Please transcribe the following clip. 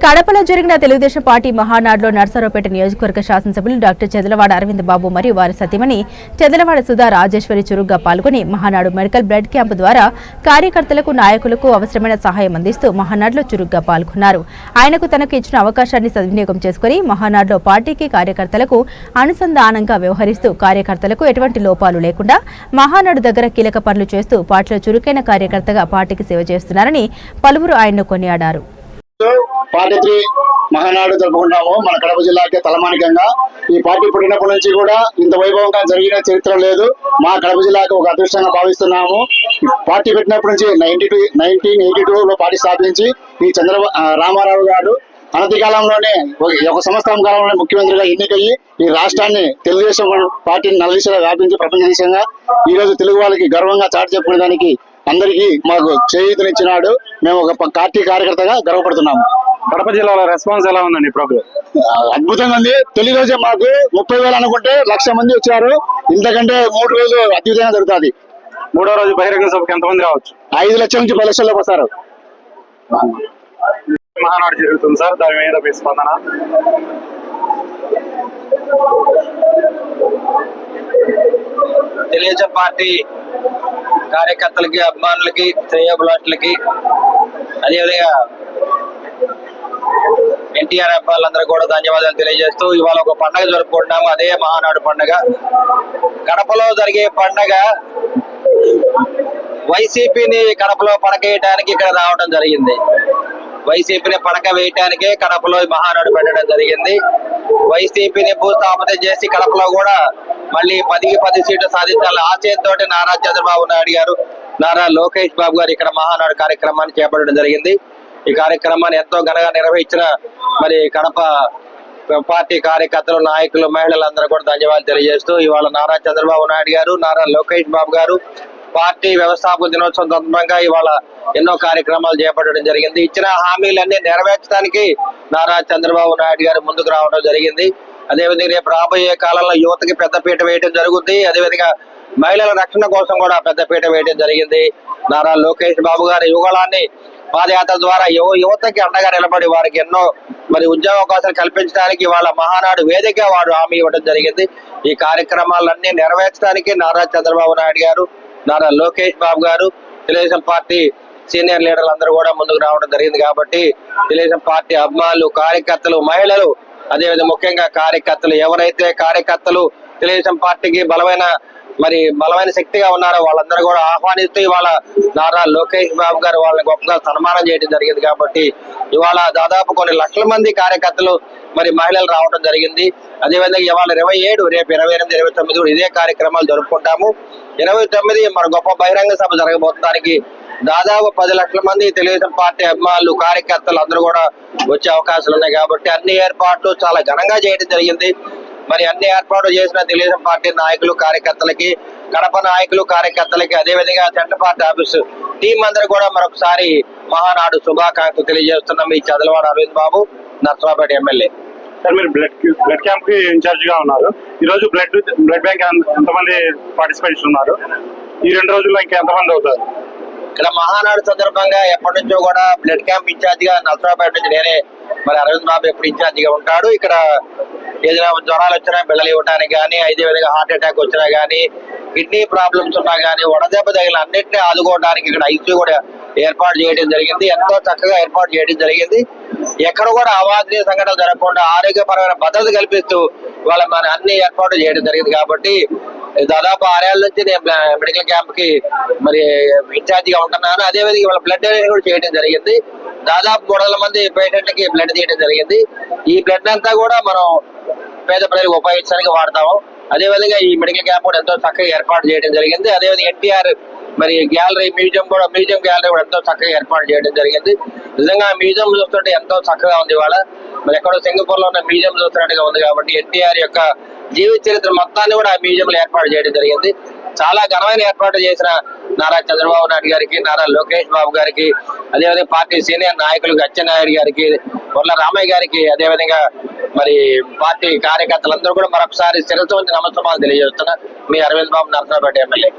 కడపలో జరిగిన తెలుగుదేశం పార్టీ మహానాడులో నర్సరావుపేట నియోజకవర్గ శాసనసభ్యులు డాక్టర్ చెదలవాడ అరవింద్ బాబు మరియు వారి సతీమణి చెదలవాడ సుధా రాజేశ్వరి చురుగ్గా పాల్గొని మహానాడు మెడికల్ బ్లడ్ క్యాంపు ద్వారా కార్యకర్తలకు నాయకులకు అవసరమైన సహాయం అందిస్తూ మహానాడులో చురుగ్గా పాల్గొన్నారు. ఆయనకు తనకు ఇచ్చిన అవకాశాన్ని సద్వినియోగం చేసుకుని మహానాడులో పార్టీకి కార్యకర్తలకు అనుసంధానంగా వ్యవహరిస్తూ కార్యకర్తలకు ఎటువంటి లోపాలు లేకుండా మహానాడు దగ్గర కీలక పనులు చేస్తూ పార్టీలో చురుకైన కార్యకర్తగా పార్టీకి సేవ చేస్తున్నారని పలువురు ఆయన్ను కొనియాడారు. పార్టీ త్రీ మహానాడు జరుపుకున్నాము మన కడప జిల్లాకి తలమానికంగా. ఈ పార్టీ పుట్టినప్పటి నుంచి కూడా ఇంత వైభవంగా జరిగిన చరిత్ర లేదు. మా కడప జిల్లాకు ఒక అదృష్టంగా భావిస్తున్నాము. పార్టీ పెట్టినప్పటి నుంచి ninety two nineteen eighty two లో పార్టీ స్థాపించి ఈ చంద్ర రామారావు గారు అనతి కాలంలోనే ఒక సంవత్సరం కాలంలోనే ముఖ్యమంత్రిగా ఎన్నికయ్యి ఈ రాష్ట్రాన్ని తెలుగుదేశం పార్టీని నల్లదిశగా వ్యాపించి ప్రపంచదేశంగా ఈ రోజు తెలుగు వాళ్ళకి గర్వంగా చాటు చెప్పుకునే దానికి అందరికీ మాకు చేయూతనిచ్చినాడు. మేము ఒక పార్టీ కార్యకర్తగా గర్వపడుతున్నాము. కడప జిల్లాలో రెస్పాన్స్ ఎలా ఉందండి ప్రోగ్రామ్ అద్భుతంగా ఉంది. తొలి రోజే మాకు ముప్పై వేలు అనుకుంటే లక్ష మంది వచ్చారు. ఇంతకంటే మూడు రోజులు అద్భుతంగా జరుగుతుంది. మూడో రోజు బహిరంగ సభకి ఎంతమంది రావచ్చు? ఐదు లక్షల నుంచి పది లక్షల్లోకి వస్తారు. మహానాడు జరుగుతుంది సార్. దాని మీద మీ స్పందన? తెలుగుదేశం పార్టీ కార్యకర్తలకి అభిమానులకి శ్రేయోబులాట్లకి అదేవిధంగా ఎన్టీఆర్ వాళ్ళందరూ కూడా ధన్యవాదాలు తెలియజేస్తూ ఇవాళ ఒక పండగ జరుపుకుంటున్నాము అదే మహానాడు పండగ. కడపలో జరిగే పండగ వైసీపీని కడపలో పడకేయటానికి ఇక్కడ రావడం జరిగింది. వైసీపీని పడక వేయటానికే కడపలో మహానాడు పెట్టడం జరిగింది. వైసీపీని భూస్థాపన చేసి కడపలో కూడా మళ్ళీ పదికి పది సీట్లు సాధించాలని ఆశయంతో నారా చంద్రబాబు నాయుడు గారు నారా లోకేష్ బాబు గారు ఇక్కడ మహానాడు కార్యక్రమాన్ని చేపట్టడం జరిగింది. ఈ కార్యక్రమాన్ని ఎంతో ఘనంగా నిర్వహించిన మరి కడప పార్టీ కార్యకర్తలు నాయకులు మహిళలందరూ కూడా ధన్యవాదాలు తెలియజేస్తూ ఇవాళ నారా చంద్రబాబు నాయుడు గారు నారా లోకేష్ బాబు గారు పార్టీ వ్యవస్థాపక దినోత్సవం సందర్భంగా ఇవాళ ఎన్నో కార్యక్రమాలు చేపట్టడం జరిగింది. ఇచ్చిన హామీలన్నీ నెరవేర్చడానికి నారా చంద్రబాబు నాయుడు గారు ముందుకు రావడం జరిగింది. అదేవిధంగా రేపు రాబోయే కాలంలో యువతకి పెద్దపీట వేయడం జరుగుతుంది అదేవిధంగా మహిళల రక్షణ కోసం కూడా పెద్దపీట వేయడం జరిగింది. నారా లోకేష్ బాబు గారి యుగళాన్ని పాదయాత్ర ద్వారా యువ యువతకి అండగా నిలబడి వారికి ఎన్నో మరి ఉద్యోగ అవకాశాలు కల్పించడానికి వాళ్ళ మహానాడు వేదిక వారు హామీ ఇవ్వడం జరిగింది. ఈ కార్యక్రమాలన్నీ నెరవేర్చడానికి నారా చంద్రబాబు నాయుడు గారు నారా లోకేష్ బాబు గారు తెలుగుదేశం పార్టీ సీనియర్ లీడర్లు అందరూ కూడా ముందుకు రావడం జరిగింది కాబట్టి తెలుగుదేశం పార్టీ అభిమానులు కార్యకర్తలు మహిళలు అదేవిధంగా ముఖ్యంగా కార్యకర్తలు ఎవరైతే కార్యకర్తలు తెలుగుదేశం పార్టీకి బలమైన మరి బలమైన శక్తిగా ఉన్నారో వాళ్ళందరూ కూడా ఆహ్వానిస్తూ ఇవాళ నారా లోకేష్ బాబు గారు వాళ్ళని గొప్పగా సన్మానం చేయడం జరిగింది కాబట్టి ఇవాళ దాదాపు కొన్ని లక్షల మంది కార్యకర్తలు మరి మహిళలు రావడం జరిగింది. అదేవిధంగా ఇవాళ ఇరవై ఏడు రేపు ఇరవై ఎనిమిది ఇరవై తొమ్మిది కూడా ఇదే కార్యక్రమాలు జరుపుకుంటాము. ఇరవై తొమ్మిది మన గొప్ప బహిరంగ సభ జరగబోతానికి దాదాపు పది లక్షల మంది తెలుగుదేశం పార్టీ అభిమానులు కార్యకర్తలు అందరూ కూడా వచ్చే అవకాశాలు ఉన్నాయి కాబట్టి అన్ని ఏర్పాట్లు చాలా ఘనంగా చేయడం జరిగింది. మరి అన్ని ఏర్పాట్లు చేసిన తెలుగుదేశం పార్టీ నాయకులు కార్యకర్తలకి కడప నాయకులు కార్యకర్తలకి అదేవిధంగా సెంటర్ పార్టీ ఆఫీసు టీం అందరూ కూడా మరొకసారి మహానాడు శుభాకాంక్షలు తెలియజేస్తున్నాం మీ చదలవాడ అరవింద్ బాబు నర్సరాపేట ఎమ్మెల్యే. సార్ మీరు బ్లడ్ బ్లడ్ క్యాంప్కి ఇన్ఛార్జ్గా ఉన్నారు. ఈ రోజు బ్లడ్ బ్లడ్ బ్యాంక్ ఎంతమంది పార్టిసిపేట్స్ ఉన్నారు? ఈ రెండు రోజుల్లో ఇంకా ఎంతమంది అవుతారు? ఇక్కడ మహానాడు సందర్భంగా ఎప్పటి నుంచో కూడా బ్లడ్ క్యాంప్ ఇన్ఛార్జ్గా నర్సరాపేట నుంచి నేనే మరి అరవింద్ బాబు ఎప్పుడు ఇన్ఛార్జ్గా ఉంటాడు. ఇక్కడ ఏదైనా జ్వరాలు వచ్చినా పిల్లలు ఇవ్వడానికి కానీ అదే విధంగా హార్ట్ అటాక్ వచ్చినా కానీ కిడ్నీ ప్రాబ్లమ్స్ ఉన్నా కానీ వడదెబ్బ తగిలిన అన్నింటినీ ఆదుకోవడానికి ఇక్కడ ఐసీ కూడా ఏర్పాటు చేయడం జరిగింది. ఎంతో చక్కగా ఏర్పాటు చేయడం జరిగింది. ఎక్కడ కూడా అవాంఛనీయ సంఘటనలు జరగకుండా ఆరోగ్యపరమైన భద్రత కల్పిస్తూ వాళ్ళ మన అన్ని ఏర్పాటు చేయడం జరిగింది కాబట్టి దాదాపు ఆరేళ్ళ నుంచి నేను మెడికల్ క్యాంప్కి మరి ఇన్ఛార్జిగా ఉంటున్నాను. అదే విధంగా ఇవాళ బ్లడ్ డొనేషన్ కూడా చేయడం జరిగింది. దాదాపు మూడు మంది పేషెంట్లకి బ్లడ్ తీయడం జరిగింది. ఈ బ్లడ్ అంతా కూడా మనం పేద ప్రజలకు ఉపయోగించడానికి వాడతాము. అదేవిధంగా ఈ మెడికల్ క్యాంప్ కూడా ఎంతో చక్కగా ఏర్పాటు చేయడం జరిగింది. అదేవిధంగా ఎన్టీఆర్ మరి గ్యాలరీ మ్యూజియం కూడా మ్యూజియం గ్యాలరీ కూడా ఎంతో చక్కగా ఏర్పాటు చేయడం జరిగింది. నిజంగా మ్యూజియం చూస్తుంటే ఎంతో చక్కగా ఉంది ఇవాళ. మరి ఎక్కడో సింగపూర్లో ఉన్న మ్యూజియం చూస్తున్నట్టుగా ఉంది కాబట్టి ఎన్టీఆర్ యొక్క జీవిత చరిత్ర మొత్తాన్ని కూడా ఆ మ్యూజియం లో ఏర్పాటు చేయడం జరిగింది. చాలా ఘనమైన ఏర్పాటు చేసిన నారా చంద్రబాబు నాయుడు గారికి నారా లోకేష్ బాబు గారికి అదేవిధంగా పార్టీ సీనియర్ నాయకులు అచ్చెన్నాయుడు గారికి వర్ల రామయ్య గారికి అదేవిధంగా మరి పార్టీ కార్యకర్తలందరూ కూడా మరొకసారి చిరతో నమస్తమాలు తెలియజేస్తున్నా. మీ అరవింద్ బాబు నరసరాపేట ఎమ్మెల్యే.